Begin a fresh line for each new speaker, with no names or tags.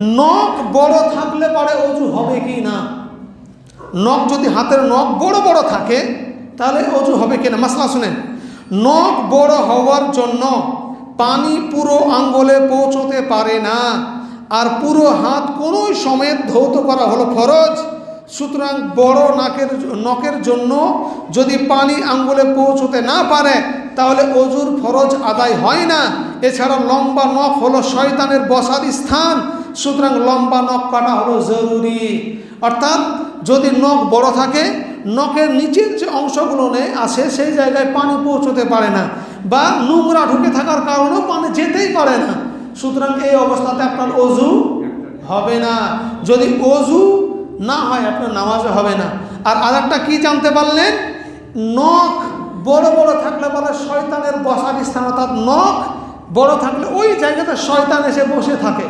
নখ বড় থাকলে পরে অজু হবে কি না? নখ যদি হাতের নখ বড় বড় থাকে, তাহলে অজু হবে কি না? মাসলা শুনেন। নখ বড় হওয়ার জন্য পানি পুরো আঙ্গলে পৌঁছতে পারে না। আর পুরো হাত কোনো সমেত ধৌত করা হলো ফরজ। সুতরাং বড় নাকের নখের জন্য যদি পানি আঙ্গুলে পৌঁছতে না পারে, তাহলে অজুর ফরজ আদায় হয় না। এছাড়া লম্বা নখ হলো শয়তানের বসার স্থান। সুতরাং লম্বা নখ কাটা হলো জরুরি। অর্থাৎ যদি নখ বড় থাকে, নখের নিচের যে অংশগুলো আসে সেই জায়গায় পানি পৌঁছতে পারে না, বা নোংরা ঢুকে থাকার কারণেও পানি যেতেই পারে না। সুতরাং এই অবস্থাতে আপনার অজু হবে না। যদি অজু না হয়, আপনার নামাজে হবে না। আর আরেকটা কি জানতে পারলেন? নখ বড় বড় থাকলে বলে শয়তানের বসার স্থান, অর্থাৎ নখ বড় থাকলে ওই জায়গাতে শয়তান এসে বসে থাকে।